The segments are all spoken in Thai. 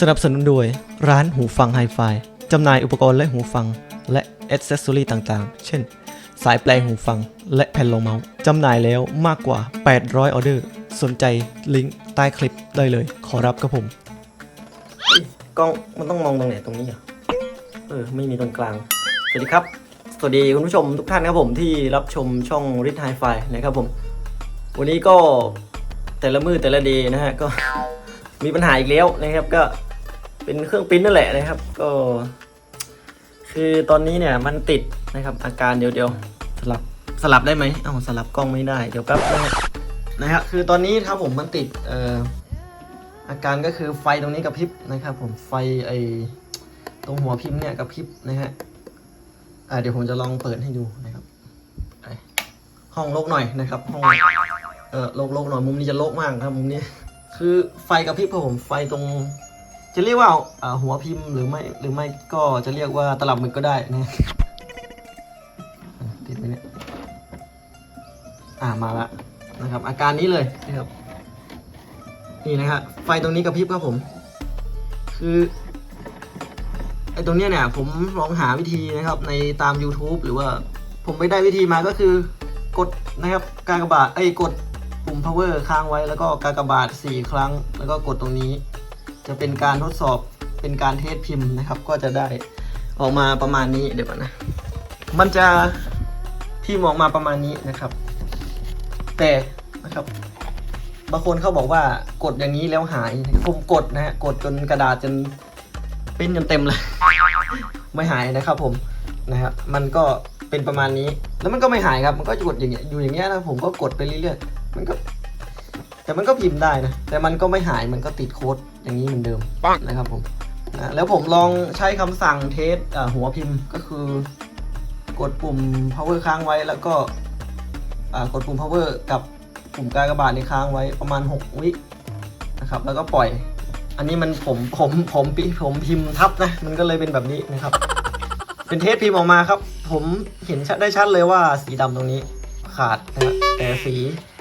สนับสนุนโดย ร้านหูฟังไฮไฟจำหน่ายอุปกรณ์และหูฟัง และอ c เซสซอรีต่างๆ เช่น สายแปลงหูฟัง และแผ่นรองเมาส์จำหน่ายแล้วมากกว่า 800 ออเดอร์ สนใจลิงก์ใต้คลิปได้เลย ขอรับครับผมกล้องมันต้องมองตรงไหนตรงนี้เหรอเออ ไม่มีตรงกลาง สวัสดีครับ สวัสดีคุณผู้ชมทุกท่านครับผมที่รับชมช่องริทไฮไฟนะครับผม วันนี้ก็แต่ละมือแต่ละเดย์นะฮะก็มีปัญหาอีกแล้วนะครับก็ เป็นเครื่องปิ้นนั่นแหละนะครับ ก็ คือตอนนี้เนี่ยมันติดนะครับอาการเดี๋ยวเดี๋ยวสลับสลับได้ไหมเอ้าสลับกล้องไม่ได้เดี๋ยวแป๊บนะฮะนะฮะคือตอนนี้ครับผมมันติดเอ่ออาการก็คือไฟตรงนี้กระพริบนะครับผมไฟไอตรงหัวพิมพ์เนี่ยกระพริบนะฮะอ่าเดี๋ยวผมจะลองเปิดให้ดูนะครับห้องโลกหน่อยนะครับห้องเออโลกโลกหน่อยมุมนี้จะโลกมากครับมุมนี้ คือไฟกระพริบครับผมไฟตรง จะเรียกว่าหัวพิมพ์หรือไม่หรือไม่ก็จะเรียกว่าตลับหมึกก็ได้นะอะติดไหมเนี่ยอ่ามาละนะครับ อาการนี้เลยนะครับนี่นะฮะไฟตรงนี้กระพริบครับผม คือไอ้ตรงเนี้ยเนี่ยผมลองหาวิธีนะครับในตาม YouTube หรือว่าผมไปได้วิธีมาก็คือกดนะครับกากบาทไอ้กดปุ่ม power ค้างไว้แล้วก็กากบาท4 ครั้ง แล้วก็กดตรงนี้ จะเป็นการทดสอบเป็นการเทสพิมพ์นะครับ ก็จะได้ออกมาประมาณนี้เดี๋ยวก่อนนะ มันจะพิมพ์ออกมาประมาณนี้นะครับ แต่นะครับบางคนเขาบอกว่ากดอย่างนี้แล้วหายผมกดนะฮะกดจนกระดาษจนปริ้นจนเต็มเลย ไม่หายนะครับผมนะครับมันก็เป็นประมาณนี้ แล้วมันก็ไม่หายครับ มันก็กดอย่างเงี้ยอยู่อย่างเงี้ยนะผมก็กดไปเรื่อยๆมันก็ แต่มันก็พิมพ์ได้นะ แต่มันก็ไม่หายมันก็ติดโค้ดอย่างนี้เหมือนเดิมนะครับผมนะแล้วผมลองใช้คำสั่งเทสอ่าหัวพิมพ์ก็คือกดปุ่ม power ค้างไว้แล้วก็อ่ากดปุ่ม power กับปุ่มกากบาทในค้างไว้ประมาณ 6 วินะครับ แล้วก็ปล่อย อันนี้มันผมผมผมปิผมพิมพ์ทับนะ มันก็เลยเป็นแบบนี้นะครับ เป็นเทสพิมพ์ออกมาครับ ผมเห็นชัดได้ชัดเลยว่าสีดำตรงนี้ขาดนะฮะแต่สีอ่า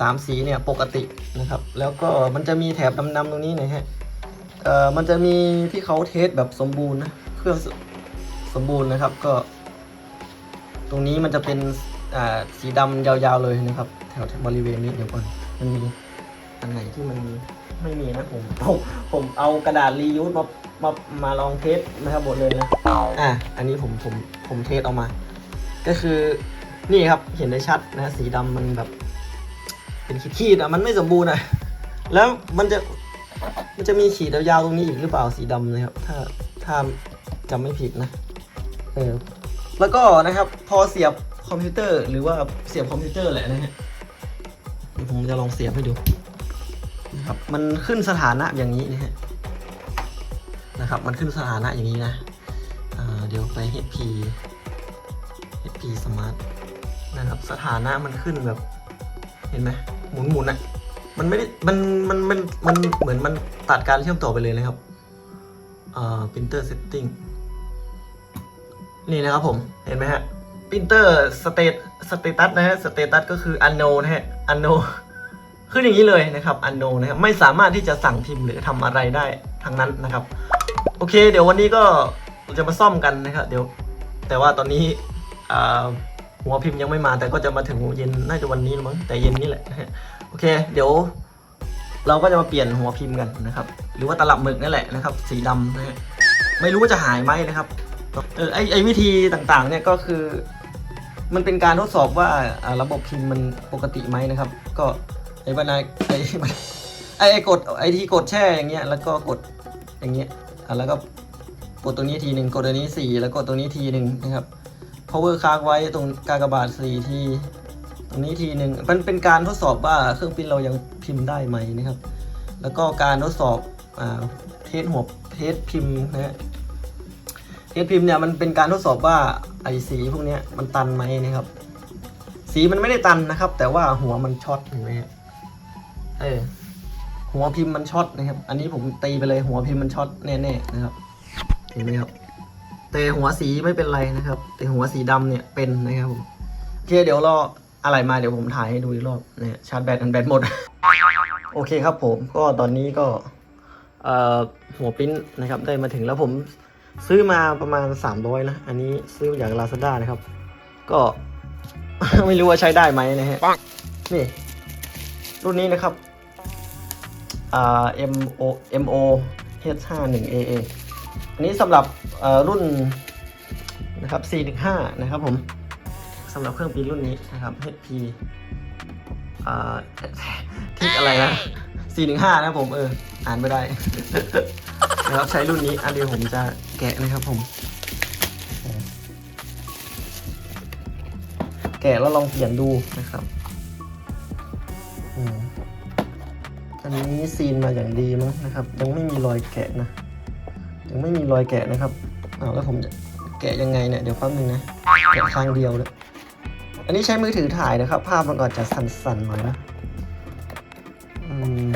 สามสีเนี่ยปกตินะครับ แล้วก็มันจะมีแถบดำๆตรงนี้นะฮะเอ่อมันจะมีที่เขาเทสแบบสมบูรณ์นะเครื่องสมบูรณ์นะครับก็ ตรงนี้มันจะเป็นอ่าสีดำยาวๆเลยนะครับ แถวบริเวณนี้เดี๋ยวก่อนมันมีอันไหนที่มันไม่มีนะผมผมผมเอากระดาษรียูสมามามาลองเทสนะครับหมดเลยนะอะอันนี้ผมผมผมเทสออกมา ก็คือนี่ครับเห็นได้ชัดนะสีดำมันแบบ เป็นขีดอะมันไม่สมบูรณ์อะแล้วมันจะมันจะมีขีดยาวๆตรงนี้อีกหรือเปล่าสีดำนะครับ ถ้าถ้าจำไม่ผิดนะเออแล้วก็นะครับพอเสียบคอมพิวเตอร์หรือว่าเสียบคอมพิวเตอร์แหละนะฮะเดี๋ยวผมจะลองเสียบให้ดูนะครับมันขึ้นสถานะอย่างนี้นะฮะนะครับ มันขึ้นสถานะอย่างนี้นะเดี๋ยวไป HP HP Smart นะครับสถานะมันขึ้นแบบ เห็นไหม หมุนหมุนอะมันไม่ได้มันมันมันมันเหมือนมันตัดการเชื่อมต่อไปเลยนะครับอ่า printer setting นี่นะครับผมเห็นไหมฮะ printer state status นะฮะ status ก็คือ unknown นะฮะ unknown ขึ้นอย่างนี้เลยนะครับ unknown นะครับไม่สามารถที่จะสั่งพิมพ์หรือทำอะไรได้ทั้งนั้นนะครับ โอเค เดี๋ยววันนี้ก็จะมาซ่อมกันนะครับ เดี๋ยว แต่ว่าตอนนี้อ่า หัวพิมพ์ยังไม่มาแต่ก็จะมาถึงเย็นน่าจะวันนี้มั้งแต่เย็นนี่แหละโอเค เดี๋ยว เราก็จะมาเปลี่ยนหัวพิมพ์กันนะครับ หรือว่าตลับหมึกนั่นแหละนะครับ สีดำนะฮะไม่รู้ว่าจะหายไหมนะครับเออไอไอวิธีต่างๆเนี่ยก็คือ มันเป็นการทดสอบว่าระบบพิมพ์มันปกติไหมนะครับ ก็ไอ้บรรณาไอ้ไอ้ไอกดไอ้ที่กดแช่อย่างเงี้ยแล้วก็กดอย่างเงี้ยอะแล้วก็กดตรงนี้ทีหนึ่งกดตัวนี้สี่แล้วกดตรงนี้ทีหนึ่งนะครับ power ค้างไว้ตรงกากบาทสี่ทีตรงนี้ทีหนึ่งมันเป็นการทดสอบว่าเครื่องพิมพ์เรายังพิมพ์ได้ไหมนะครับ แล้วก็การทดสอบอ่าเทสหัวเทสพิมพ์นะฮะเทสพิมพ์เนี่ยมันเป็นการทดสอบว่าไอสีพวกนี้มันตันไหมนะครับ สีมันไม่ได้ตันนะครับ แต่ว่าหัวมันช็อตเห็นไหมฮะเออหัวพิมพ์มันช็อตนะครับ อันนี้ผมตีไปเลยหัวพิมพ์มันช็อตแน่ๆนะครับเห็นไหมครับ แต่หัวสีไม่เป็นไรนะครับ แต่หัวสีดำเนี่ยเป็นนะครับผมโอเคเดี๋ยวรออะไรมาเดี๋ยวผมถ่ายให้ดูอีกรอบเนี่ยชาร์จแบตอันแบตหมด โอเคครับผมก็ตอนนี้ก็เอ่อหัวปิ้นนะครับได้มาถึงแล้วผมซื้อมาประมาณ 300 นะ อันนี้ซื้อจาก Lazada นะครับ ก็ ไม่รู้ว่าใช้ได้ไหมนะฮะนี่ รุ่นนี้นะครับอ่า MO MO H51AA อันนี้สำหรับ รุ่นนะครับ415 นะครับผมสำหรับเครื่องปริ้นรุ่นนี้นะครับ HP อ่าทิกอะไรนะ415 นะครับผมเออ อ่านไม่ได้นะครับใช้รุ่นนี้อันเดียวผมจะแกะนะครับผม แกะแล้วลองเปลี่ยนดูนะครับอันนี้ซีนมาอย่างดีมั้งนะครับ ยังไม่มีรอยแกะนะ ยังไม่มีรอยแกะนะครับอ้าวแล้วผมจะแกะยังไงเนี่ยเดี๋ยวแป๊บนึงนะแกะข้างเดียวเลยอันนี้ใช้มือถือถ่ายนะครับ ภาพมันก็จะสั่นๆหน่อยนะอืม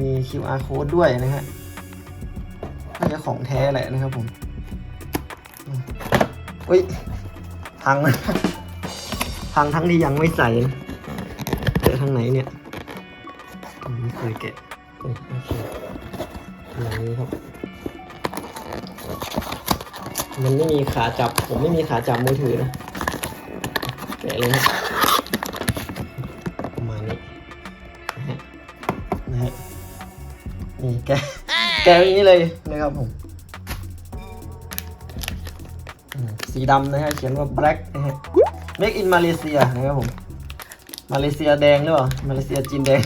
มี QR code ด้วยนะฮะน่าจะของแท้แหละนะครับผมอุ้ยพังพังทั้งที่ยังไม่ใส่นะแกะทางไหนเนี่ยไม่เคยแกะโอเคอย่างนี้ครับ มันไม่มีขาจับ ผมไม่มีขาจับมือถือนะแกะเลยครับประมาณนี้นะฮะนะฮะนี่แกะแกะอย่างนี้เลยนะครับผมอืมสีดำนะฮะเขียนว่า black นะฮะ make in Malaysia นะครับผม มาเลเซียแดงหรือเปล่า มาเลเซียจีนแดง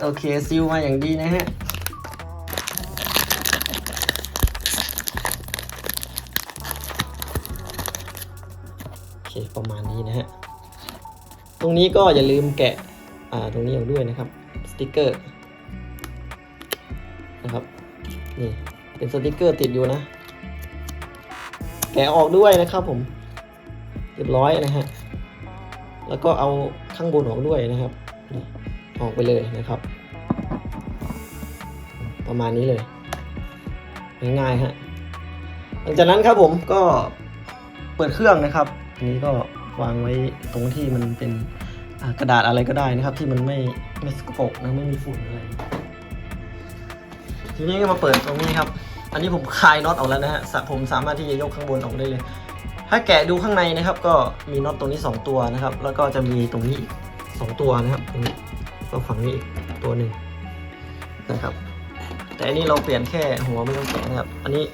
โอเคซิลมาอย่างดีนะฮะ ประมาณนี้นะฮะ ตรงนี้ก็อย่าลืมแกะอ่าตรงนี้ออกด้วยนะครับ สติกเกอร์นะครับ นี่เป็นสติกเกอร์ติดอยู่นะ แกะออกด้วยนะครับผมเรียบร้อยนะฮะ แล้วก็เอาข้างบนออกด้วยนะครับ ออกไปเลยนะครับ ประมาณนี้เลย ง่ายๆฮะ หลังจากนั้นครับผมก็เปิดเครื่องนะครับ อันนี้ก็วางไว้ตรงที่มันเป็นกระดาษอะไรก็ได้นะครับ ที่มันไม่ไม่สกปรกนะไม่มีฝุ่นอะไรทีนี้ก็มาเปิดตรงนี้ครับ อันนี้ผมคลายน็อตออกแล้วนะฮะผมสามารถที่จะยกข้างบนออกได้เลย ถ้าแกะดูข้างในนะครับ ก็มีน็อตตรงนี้ 2 ตัวนะครับ แล้วก็จะมีตรงนี้อีกสองตัวนะครับตรงนี้ก็ฝั่งนี้อีกตัวหนึ่งนะครับ แต่อันนี้เราเปลี่ยนแค่หัวไม่ต้องแกะนะครับ อันนี้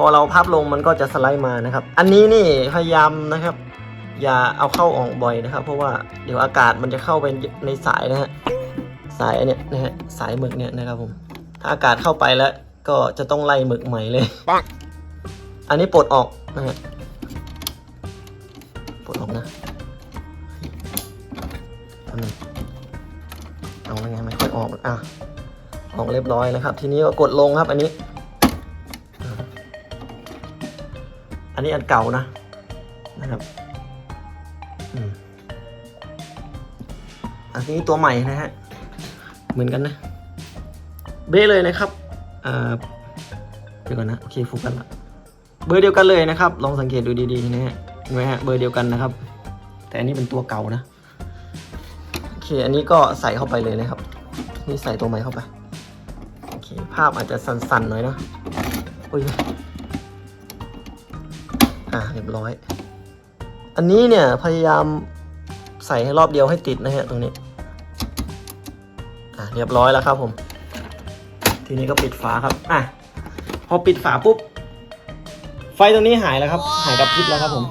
พอเราพับลงมันก็จะสไลด์มานะครับ อันนี้นี่พยายามนะครับ อย่าเอาเข้าออกบ่อยนะครับ เพราะว่าเดี๋ยวอากาศมันจะเข้าไปในสายนะฮะสายอันเนี้ยนะฮะสายหมึกเนี่ยนะครับผมถ้าอากาศเข้าไปแล้ว ก็จะต้องไล่หมึกใหม่เลยอันนี้ปลดออกนะฮะปลดออกนะอันนี้เอาไงไม่ค่อยออกอะออกเรียบร้อยนะครับ ทีนี้ก็กดลงครับอันนี้ อันนี้อันเก่านะนะครับอันนี้ตัวใหม่นะฮะ เหมือนกันนะ เบ้เลยนะครับอ่าเดี๋ยวก่อนนะ โอเคโฟกัสละ เบอร์เดียวกันเลยนะครับ ลองสังเกตดูดีๆนะฮะเห็นไหมฮะ เบอร์เดียวกันนะครับ แต่อันนี้เป็นตัวเก่านะ โอเค อันนี้ก็ใส่เข้าไปเลยนะครับ นี่ใส่ตัวใหม่เข้าไป โอเค ภาพอาจจะสั่นๆหน่อยเนาะอุ้ย รียบร้อย อันนี้เนี่ยพยายามใส่ให้รอบเดียวให้ติดนะฮะตรงนี้ อ่าเรียบร้อยแล้วครับผม ทีนี้ก็ปิดฝาครับ อะ พอปิดฝาปุ๊บ ไฟตรงนี้หายแล้วครับ หายดับพริบแล้วครับผม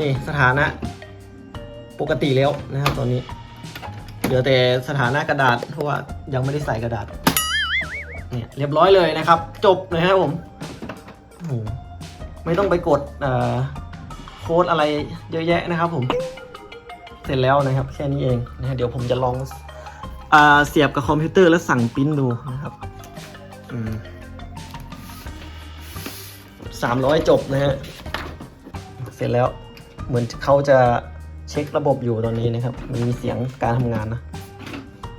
นี่สถานะ ปกติแล้วนะครับตอนนี้ เหลือแต่สถานะกระดาษเพราะว่ายังไม่ได้ใส่กระดาษ เนี่ยเรียบร้อยเลยนะครับ จบเลยครับผมโอ้โห ไม่ต้องไปกดโค้ดอะไรเยอะแยะนะครับผมเสร็จแล้วนะครับ แค่นี้เองนะฮะเดี๋ยวผมจะลองอ่าเสียบกับคอมพิวเตอร์แล้วสั่งปริ้นดูนะครับสามร้อยจบนะฮะ เสร็จแล้วเหมือนเขาจะเช็คระบบอยู่ตอนนี้นะครับ มันมีเสียงการทำงานนะ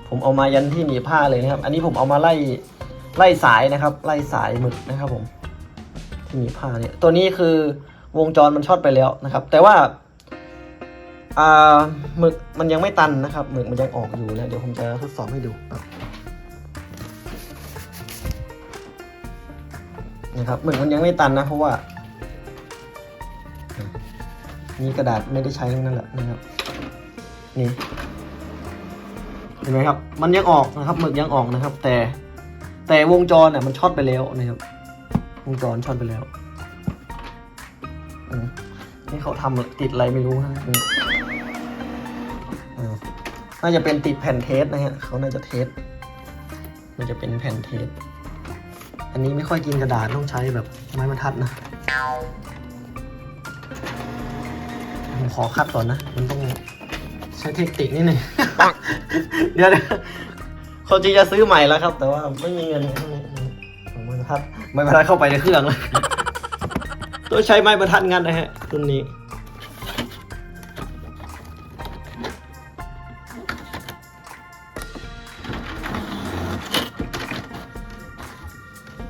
ผมเอามายันที่หนีบผ้าเลยนะครับ อันนี้ผมเอามาไล่ไล่สายนะครับ ไล่สายหมึกนะครับผม หนีผ้าเนี่ยตัวนี้คือวงจรมันช็อตไปแล้วนะครับ แต่ว่าอ่าหมึกมันยังไม่ตันนะครับหมึกมันยังออกอยู่นะเดี๋ยวผมจะทดสอบให้ดูนะครับหมึกมันยังไม่ตันนะเพราะว่านี่กระดาษไม่ได้ใช้ทั้งนั่นแหละนะครับนี่เห็นไหมครับ มันยังออกนะครับหมึกยังออกนะครับ แต่แต่วงจรเนี่ยมันช็อตไปแล้วนะครับ วงจรช็อตไปแล้วอืมนี่เขาทำติดอะไรไม่รู้นะนี่อ่าน่าจะเป็นติดแผ่นเทสนะฮะเขาน่าจะเทสมันจะเป็นแผ่นเทสอันนี้ไม่ค่อยกินกระดาษต้องใช้แบบไม้บรรทัดนะผมขอคัดก่อนนะ มันต้องใช้เทคนิคนิดหนึ่งเดี๋ยวนะเขาจริงจะซื้อใหม่แล้วครับ แต่ว่าไม่มีเงินไม้บรรทัด ไม้บรรทัดเข้าไปในเครื่องเลยต้องใช้ไม้บรรทัดงันนะฮะรุ่นนี้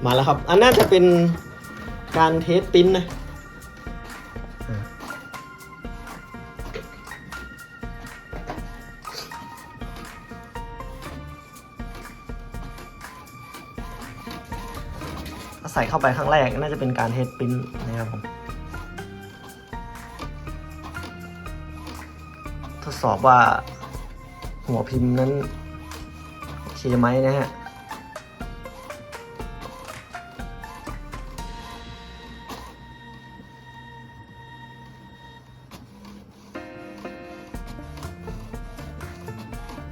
มาแล้วครับ อันน่าจะเป็นการเทสปิ้นนะ ส่เข้าไปครั้งแรกน่าจะเป็นการเทสปริ้นนะครับผมทดสอบว่าหัวพิมพ์นั้นโอเคไหมนะฮะ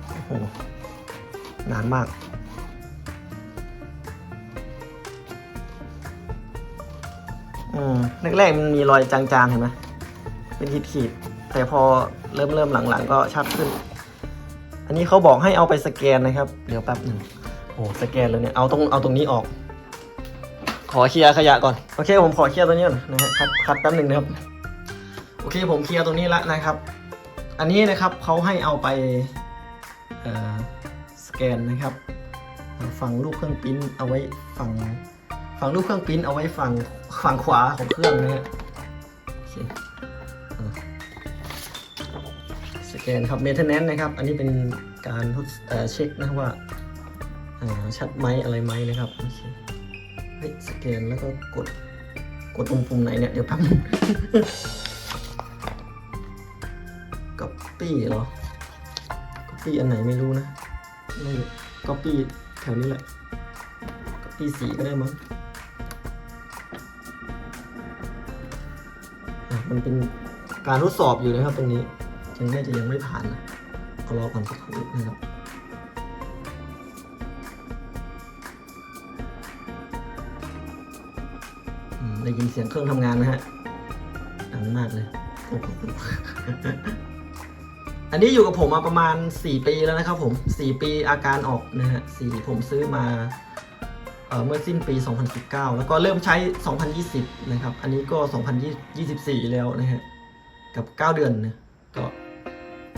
โอ้โหนานมาก แรกๆมันมีรอยจางๆเห็นไหมเป็นขีดๆแต่พอเริ่มเริ่มหลังๆ ก็ชัดขึ้น อันนี้เขาบอกให้เอาไปสแกนนะครับ เดี๋ยวแป๊บหนึ่งโอ้สแกนเลยเนี่ยเอาตรงเอาตรงนี้ออก ขอเคลียร์ขยะก่อนโอเค ผมขอเคลียร์ตัวนี้ก่อนนะฮะคัดคัดแป๊บหนึ่งนะครับ โอเคผมเคลียร์ตรงนี้แล้วนะครับ อันนี้นะครับเขาให้เอาไปเอ่อสแกนนะครับ ฝั่งรูปเครื่องปิ้นเอาไว้ฝั่ง ฝั่งรูปเครื่องปิ้นเอาไว้ฝั่งฝั่งขวาของเครื่องนะฮะสแกนครับเมทเนนนะครับ อันนี้เป็นการทดเอ่อเช็คนะว่าอ่าชัดไหมอะไรไหมนะครับโอเคเฮ้ยสแกนแล้วก็กดกดตรงปุ่มไหนเนี่ย เดี๋ยวแป๊บนึงก๊อปปี้เหรอก๊อปปี้อันไหนไม่รู้นะไม่ก๊อปปี้แถวนี้แหละก๊อปปี้สีก็ได้มั้ง มันเป็นการทดสอบอยู่นะครับตรงนี้ยังน่าจะยังไม่ผ่านนะเอารอก่อนสักครู่นะครับได้ยินเสียงเครื่องทำงานนะฮะดังมากเลยโอ้โหอันนี้อยู่กับผมมาประมาณ 4 ปีแล้วนะครับผม 4 ปีอาการออกนะฮะสี่ผมซื้อมา เมื่อสิ้นปี 2019 แล้วก็เริ่มใช้ 2020 นะครับ อันนี้ก็ 2024 แล้วนะฮะ กับ 9 เดือนนะ ก็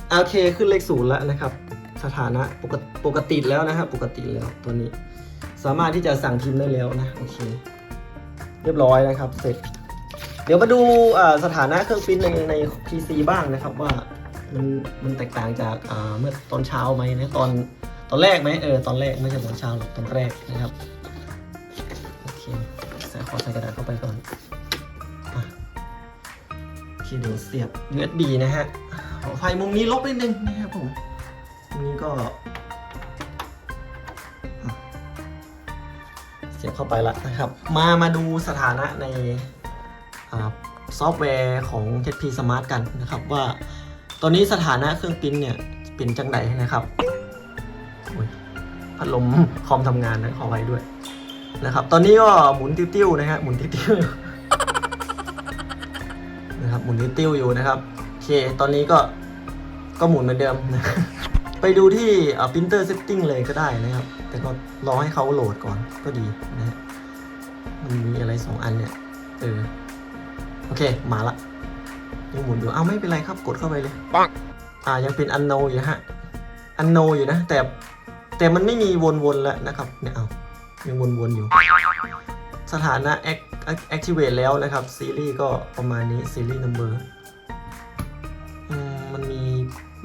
โอเคขึ้นเลขศูนย์แล้วนะครับ สถานะปกติปกติแล้วนะครับ ปกติแล้วตัวนี้ สามารถที่จะสั่งพิมพ์ได้แล้วนะ โอเค เรียบร้อยนะครับ เสร็จ เดี๋ยวมาดูสถานะเครื่องปริ้นในใน PC บ้างนะครับว่ามันมันแตกต่างจากเมื่อตอนเช้าไหมนะตอนตอนแรกไหมเออตอนแรกไม่ใช่ตอนเช้าหรอกตอนแรกนะครับ ส่ขอใส่กระดาษเข้าไปก่อนอ่เดี๋ยวเสียบ USB นะฮะขอไฟมุมนี้ลบนิดนึงนะครับผมมุมนี้ก็ เสียบเข้าไปละนะครับ มามาดูสถานะในอซอฟต์แวร์ของ HP Smart กันนะครับว่า ตอนนี้สถานะเครื่องปิ้นเนี่ยเป็นจังไดนะครับโอ้ยพัดลมคอมทำงานนะขอไว้ด้วย นะครับ ตอนนี้ก็หมุนติ้วๆนะฮะหมุนติ้วๆนะครับหมุนติ้วๆอยู่นะครับโอเคตอนนี้ก็ก็หมุนเหมือนเดิมนะไปดูที่อ่า printer setting เลยก็ได้นะครับ แต่ก็รอให้เขาโหลดก่อนก็ดีนะฮะมันมีอะไรสองอันเนี่ยเออโอเคมาละยังหมุนอยู่เอาไม่เป็นไรครับกดเข้าไปเลยปังอ่ายังเป็นอันโนอยู่ฮะอันโนอยู่นะ แต่แต่มันไม่มีวนๆแล้วนะครับเนี่ยเอา ยังวนๆอยู่ สถานะ activate แล้วนะครับ ซีรีส์ก็ประมาณนี้ ซีรีส์ number อืมมันมี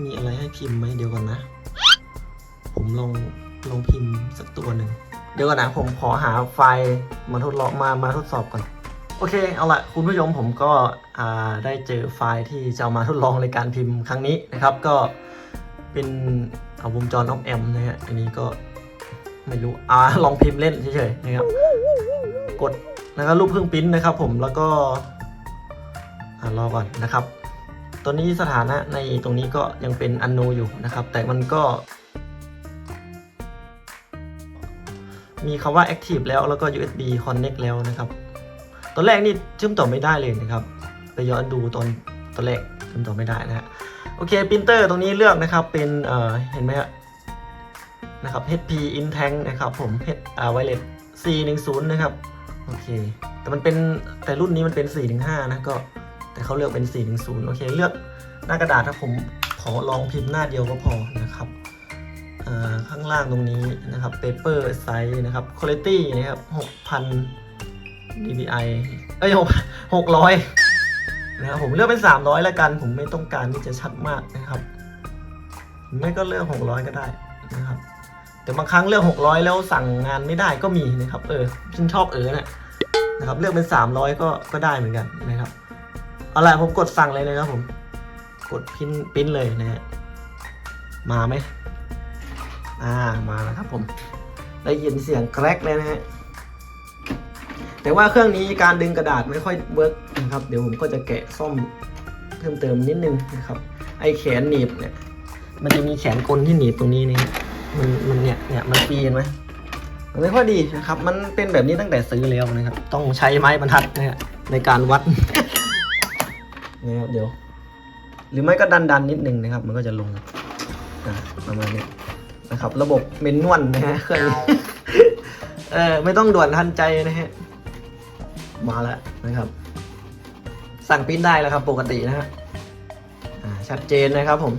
มีอะไรให้พิมพ์ไหมเดี๋ยวก่อนนะ ผมลอง ลองพิมพ์สักตัวหนึ่ง เดี๋ยวก่อนนะ ผมขอหาไฟล์มาทดลองมา มาทดสอบก่อน โอเค เอาละคุณผู้ชมผมก็ได้เจอไฟล์ที่จะามาทดลองในการพิมพ์ครั้งนี้นะครับ ก็เป็นวงจรออฟแอมนะฮะ อันนี้ก็ ไม่รู้อ่าลองพิมพ์เล่นเฉยๆนะครับกดแล้วก็รูปเครื่งปิ้นนะครับ ผมแล้วก็อ่ารอก่อนนะครับ ตอนนี้สถานะในตรงนี้ก็ยังเป็นอันโนอยู่นะครับ แต่มันก็ มีคำว่า active แล้วแล้วก็ USB connect แล้วนะครับ ตอนแรกนี่เชื่อมต่อไม่ได้เลยนะครับ ไปย้อนดูตอนตอนแรกเชื่อมต่อไม่ได้นะฮะโอเคปรินเตอร์ตรงนี้เลือกนะครับเป็นเอ่อเห็นไหมฮะ นะครับ HP Intank นะครับผม H อ่า Wireless 410 นะครับโอเค แต่มันเป็นแต่รุ่นนี้มันเป็น 415 นะก็แต่เขาเลือกเป็น 410 โอเค เลือกหน้ากระดาษถ้าผมขอลองพิมพ์หน้าเดียวก็พอนะครับอ่าข้างล่างตรงนี้นะครับ paper size นะครับ quality นะครับ 6,000 dpi เอ้ย600 นะครับ ผมเลือกเป็น 300 แล้วกัน ผมไม่ต้องการที่จะชัดมากนะครับ ไม่ก็เลือก 600 ก็ได้นะครับ แต่บางครั้งเลือก 600 แล้วสั่งงานไม่ได้ก็มีนะครับ เออฉันชอบเออเนี่ยนะครับเลือกเป็น 300 ก็ก็ได้เหมือนกันนะครับเอาล่ะผมกดสั่งเลยนะครับผมกดพิมพ์ปริ้นเลยนะฮะมาไหมอ่ามาแล้วครับผม ได้ยินเสียงแกรกเลยนะฮะแต่ว่าเครื่องนี้การดึงกระดาษไม่ค่อยเวิร์กนะครับ เดี๋ยวผมก็จะแกะซ่อมเพิ่มเติมนิดนึงนะครับ ไอแขนหนีบเนี่ย มันจะมีแขนกลที่หนีบตรงนี้นี่ มันมันเนี่ยเนี่ยมันปีนไหมมันไม่ค่อยดีนะครับ มันเป็นแบบนี้ตั้งแต่ซื้อแล้วนะครับ ต้องใช้ไม้บรรทัดนะฮะในการวัดนะครับเดี๋ยว หรือไม่ก็ดันดันนิดนึงนะครับ มันก็จะลงประมาณนี้นะครับ ระบบเมนนวลนะฮะเครื่องเออไม่ต้องด่วนทันใจนะฮะมาแล้วนะครับ สั่งปิ้นได้แล้วครับ ปกตินะฮะชัดเจนนะครับผม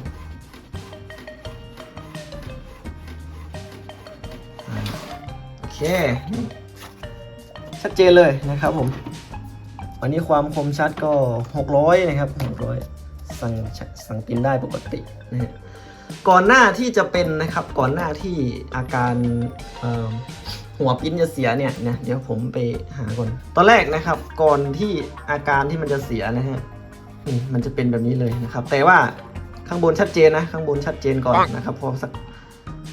เค ชัดเจนเลยนะครับผม วันนี้ความคมชัดก็ 600 นะครับ 600 สั่งสั่งปริ้นได้ปกตินะฮะก่อนหน้าที่จะเป็นนะครับก่อนหน้าที่อาการหัวปริ้นจะเสียเนี่ยนะเดี๋ยวผมไปหาก่อน ตอนแรกนะครับ ก่อนที่อาการที่มันจะเสียนะฮะมันจะเป็นแบบนี้เลยนะครับ แต่ว่าข้างบนชัดเจนนะ ข้างบนชัดเจนก่อนนะครับพอสัก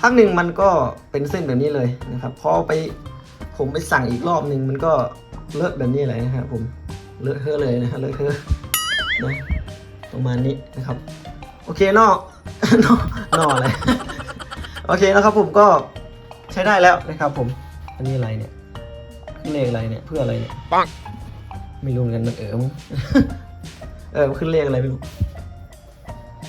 พักหนึ่งมันก็เป็นเส้นแบบนี้เลยนะครับพอไปผมไปสั่งอีกรอบหนึ่งมันก็เลอะแบบนี้เลยนะครับผมเลอะเทอะเลยนะฮะเลอะเทอะนะประมาณนี้นะครับ โอเคนอกนอกนอกอะไรโอเคนะครับผมก็ใช้ได้แล้วนะครับ ผม อันนี้อะไรเนี่ยขึ้นเลขอะไรเนี่ยเพื่ออะไรเนี่ยปังไม่รู้เหมือนกันมันเอ๋อมั้งเออขึ้นเลขอะไรไม่รู้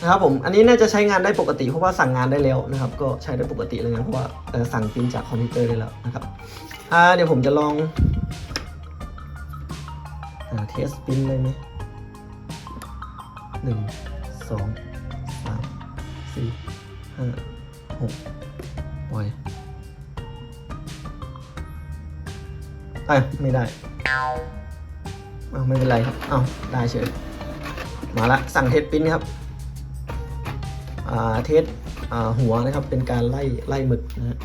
นะครับผม อันนี้น่าจะใช้งานได้ปกติเพราะว่าสั่งงานได้แล้วนะครับ ก็ใช้ได้ปกติเลยนะเพราะว่าสั่งปริ้นจากคอมพิวเตอร์ได้แล้วนะครับเดี๋ยวผมจะลองอเทสปินเลยไหมหนึ่งสองสามสี่ห้าหกปล่อยเอ้ยไม่ได้อ้าวไม่เป็นไรครับอ้าวได้เฉยมาละสั่งเทสปินครับ เทสหัวนะครับเป็นการไล่ไล่หมึกนะฮะ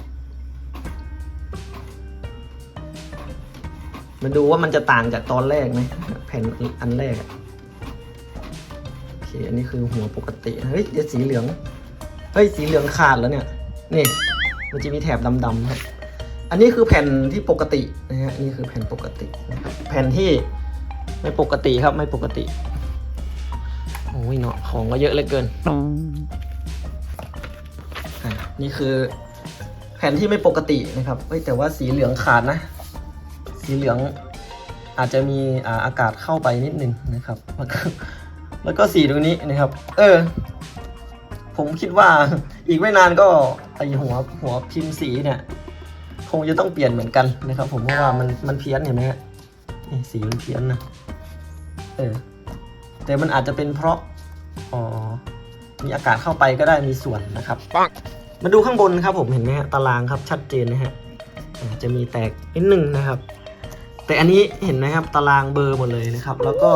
มาดูว่ามันจะต่างจากตอนแรกไหมแผ่นอันแรกโอเคอันนี้คือหัวปกติเฮ้ยเดี๋ยวสีเหลืองเฮ้ยสีเหลืองขาดแล้วเนี่ยนี่มันจะมีแถบดำๆครับอันนี้คือแผ่นที่ปกตินะฮะนี่คือแผ่นปกตินะครับแผ่นที่ไม่ปกติครับไม่ปกติโอ้ยเนาะของก็เยอะเหลือเกิน นี่คือแผ่นที่ไม่ปกตินะครับเฮ้ยแต่ว่าสีเหลืองขาดนะ สีเหลืองอาจจะมีอ่าอากาศเข้าไปนิดนึงนะครับ แล้วก็แล้วก็สีตรงนี้นะครับ เออ ผมคิดว่าอีกไม่นานก็ไอหัวหัวพิมพ์สีเนี่ย คงจะต้องเปลี่ยนเหมือนกันนะครับ ผมเพราะว่ามันมันเพี้ยนเห็นไหมฮะนี่สีมันเพี้ยนนะเออแต่มันอาจจะเป็นเพราะอ๋อมีอากาศเข้าไปก็ได้มีส่วนนะครับปัง มาดูข้างบนครับผมเห็นไหมฮะตารางครับชัดเจนนะฮะจะมีแตกนิดนึงนะครับ แต่อันนี้เห็นไหมครับตารางเบอร์หมดเลยนะครับ แล้วก็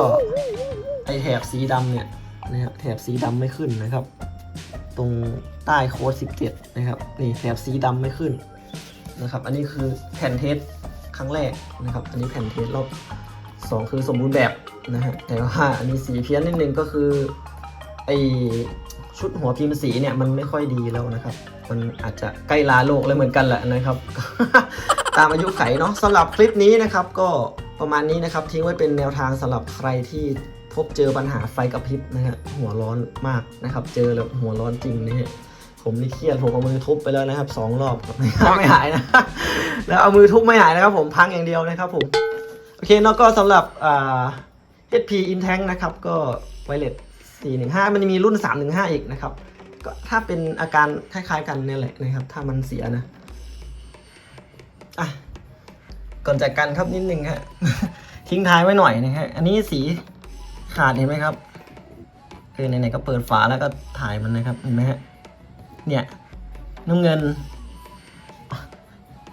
ไอแถบสีดำเนี่ยนะครับแถบสีดำไม่ขึ้นนะครับ ตรงใต้โค้ด17 นะครับนี่แถบสีดำไม่ขึ้นนะครับ อันนี้คือแผ่นเทสครั้งแรกนะครับ อันนี้แผ่นเทสรอบสองคือสมบูรณ์แบบนะฮะแต่ว่าอันนี้สีเพี้ยนนิดนึงก็คือไอ ชุดหัวพิมพ์สีเนี่ยมันไม่ค่อยดีแล้วนะครับ มันอาจจะใกล้ลาโลกแล้วเหมือนกันแหละนะครับ ตามอายุไขเนาะสำหรับคลิปนี้นะครับ ก็ประมาณนี้นะครับ ทิ้งไว้เป็นแนวทางสำหรับใครที่พบเจอปัญหาไฟกระพริบนะฮะหัวร้อนมากนะครับ เจอแล้วหัวร้อนจริงนะฮะผมนี่เครียดผมเอามือทุบไปแล้วนะครับสองรอบไม่หายนะแล้วเอามือทุบไม่หายนะครับ ผมพังอย่างเดียวนะครับผมโอเคเนาะก็สำหรับอ่า HP Intank นะครับ ก็ไวเลส 415 มันจะมีรุ่น 315 อีกนะครับ ก็ถ้าเป็นอาการคล้ายๆกันเนี่ยแหละนะครับ ถ้ามันเสียนะ อะ ก่อนจากกันครับนิดนึงฮะ ทิ้งท้ายไว้หน่อยนะฮะ อันนี้สีขาดเห็นไหมครับคือไหนๆก็เปิดฝาแล้วก็ถ่ายมันนะครับ เห็นไหมฮะ เนี่ย น้ำเงิน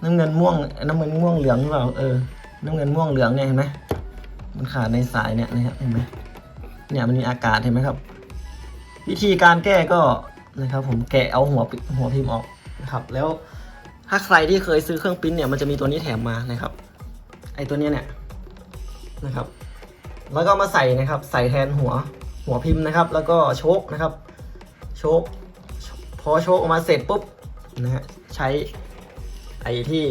น้ำเงินม่วง น้ำเงินม่วงเหลืองหรือเปล่า เออ น้ำเงินม่วงเหลืองเนี่ยเห็นไหมมันขาดในสายเนี่ยนะครับ เห็นไหม เนี่ยมันมีอากาศเห็นไหมครับ วิธีการแก้ก็นะครับ ผมแกะเอาหัวหัวพิมพ์ออกนะครับ แล้วถ้าใครที่เคยซื้อเครื่องปิ้นเนี่ยมันจะมีตัวนี้แถมมานะครับ ไอตัวเนี้ยเนี่ยนะครับ แล้วก็มาใส่นะครับ ใส่แทนหัวหัวพิมพ์นะครับ แล้วก็โชคนะครับ โชคพอโชคออกมาเสร็จปุ๊บนะฮะใช้ไอที่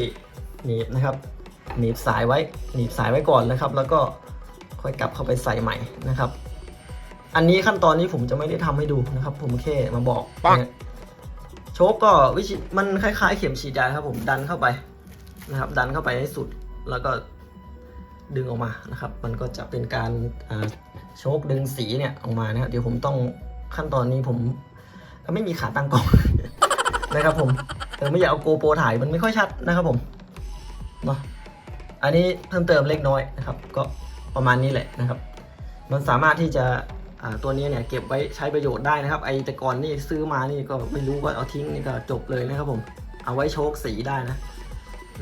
หนีบนะครับ หนีบสายไว้หนีบสายไว้ก่อนนะครับ แล้วก็ค่อยกลับเข้าไปใส่ใหม่นะครับ อันนี้ขั้นตอนนี้ผมจะไม่ได้ทำให้ดูนะครับ ผมแค่มาบอกนะฮะโชคก็วิธีมันคล้ายๆ เข็มฉีดยาครับ ผมดันเข้าไปนะครับ ดันเข้าไปให้สุดแล้วก็ดึงออกมานะครับ มันก็จะเป็นการอ่าโชคดึงสีเนี่ยออกมานะครับเดี๋ยวผมต้องขั้นตอนนี้ผมไม่มีขาตั้งกล้องนะครับผมเออไม่อยากเอาโกโปรถ่ายมันไม่ค่อยชัดนะครับผมเนาะอันนี้เพิ่มเติมเล็กน้อยนะครับ ก็ประมาณนี้แหละนะครับ มันสามารถที่จะอ่า ตัวนี้เนี่ยเก็บไว้ใช้ประโยชน์ได้นะครับ ไอแต่ก่อนนี่ซื้อมานี่ก็ไม่รู้ว่าเอาทิ้งนี่ก็จบเลยนะครับผม เอาไว้โชคสีได้นะ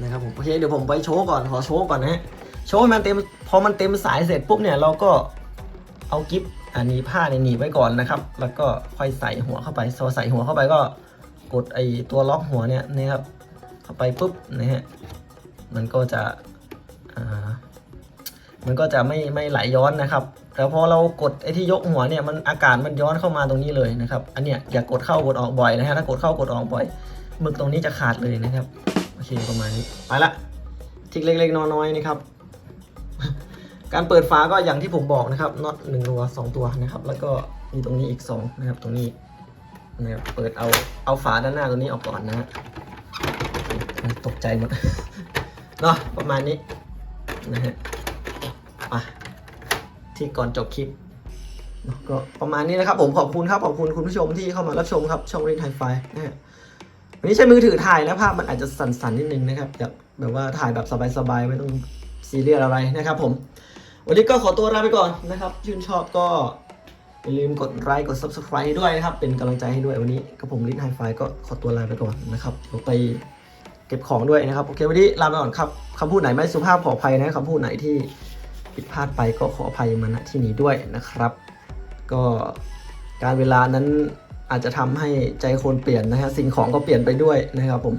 นะครับผมโอเคเดี๋ยวผมไว้โชคก่อนขอโชคก่อนนะฮะโชคมันเต็มพอมันเต็มสายเสร็จปุ๊บเนี่ยเราก็เอากิฟอันนี้ผ้าเนี่ยหนีบไว้ก่อนนะครับ แล้วก็ค่อยใส่หัวเข้าไปพอใส่หัวเข้าไปก็กดไอตัวล็อกหัวเนี่ยนะครับเข้าไปปุ๊บนะฮะมันก็จะมันก็จะไม่ไม่ไหลย้อนนะครับ แต่พอเรากดไอ้ที่ยกหัวเนี่ยมันอากาศมันย้อนเข้ามาตรงนี้เลยนะครับ อันเนี้ยอย่ากดเข้ากดออกบ่อยนะฮะถ้ากดเข้ากดออกบ่อยหมึกตรงนี้จะขาดเลยนะครับโอเคประมาณนี้ไปละทิกเล็กๆน้อยๆนะครับ การเปิดฝาก็อย่างที่ผมบอกนะครับน็อตหนึ่งตัวสองตัวนะครับ แล้วก็มีตรงนี้อีกสองนะครับตรงนี้นะครับเปิดเอาเอาฝาด้านหน้าตัวนี้ออกก่อนนะฮะตกใจหมดเนาะประมาณนี้นะฮะอะ ที่ก่อนจบคลิปก็ประมาณนี้นะครับผมขอบคุณครับขอบคุณคุณผู้ชมที่เข้ามารับชมครับช่องรีนไทไฟนะฮะวันนี้ใช้มือถือถ่ายแล้วภาพมันอาจจะสั่นๆนิดนึงนะครับแบบแบบว่าถ่ายแบบสบายๆไม่ต้องซีเรียสอะไรนะครับผมวันนี้ก็ขอตัวลาไปก่อนนะครับชื่นชอบก็อย่าลืมกดไลค์กด subscribe ด้วยนะครับ เป็นกำลังใจให้ด้วยวันนี้กับผมลินไฮไฟก็ขอตัวลาไปก่อนนะครับเดี๋ยวไปเก็บของด้วยนะครับ โอเค วันนี้ลาไปก่อนครับคำพูดไหนไม่สุภาพขออภัยนะคำพูดไหนที่ ผิดพลาดไปก็ขออภัยมาณที่นี้ด้วยนะครับ ก็การเวลานั้นอาจจะทำให้ใจคนเปลี่ยนนะฮะสิ่งของก็เปลี่ยนไปด้วยนะครับผม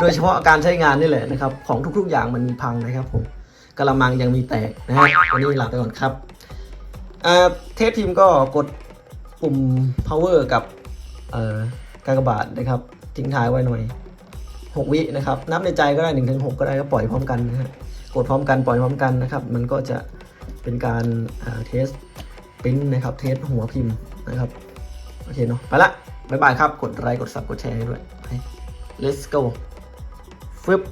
โดยเฉพาะการใช้งานนี่แหละนะครับ ของทุกๆอย่างมันมีพังนะครับผมกระมังยังมีแตกนะฮะวันนี้ลาไปก่อนครับเอ่อเทสทีมก็กดปุ่ม power กับเอ่อการกระบาดนะครับทิ้งท้ายไว้หน่อย 6 วินะครับ นับในใจก็ได้1นถึงหก็ได้ก็ปล่อยพร้อมกันนะฮะ กดพร้อมกันปล่อยพร้อมกันนะครับ มันก็จะเป็นการเทสปริ้นนะครับ เทสหัวพิมพ์นะครับ โอเคเนาะ ไปละบ๊ายบายครับ กดไลค์ กดซับ กดแชร์ให้ด้วย let's go ฟึบ